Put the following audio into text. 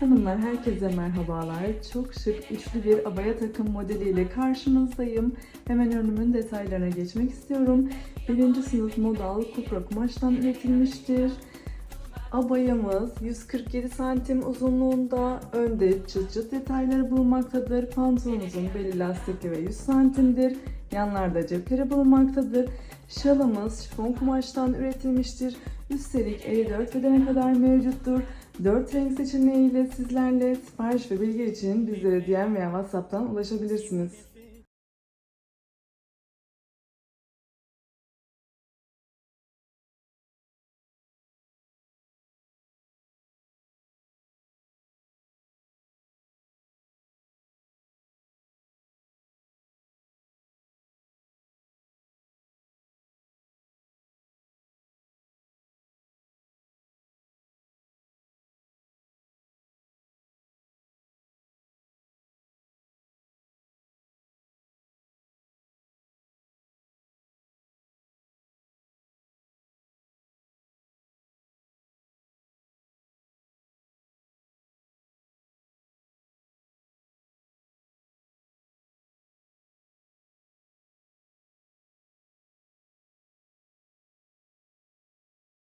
Hanımlar herkese merhabalar. Çok şık üçlü bir abaya takım modeliyle karşınızdayım. Hemen ürünümün detaylarına geçmek istiyorum. Birinci sınıf modal kupra kumaştan üretilmiştir. Abayamız 147 santim uzunluğunda önde çıt çıt detayları bulunmaktadır. Pantolonumuzun beli lastikli ve 100 santimdir. Yanlarda cepleri bulunmaktadır. Şalımız şifon kumaştan üretilmiştir. Üstelik 54 bedene kadar mevcuttur. 4 renk seçeneğiyle sizlerle sipariş ve bilgi için bizlere DM veya WhatsApp'tan ulaşabilirsiniz.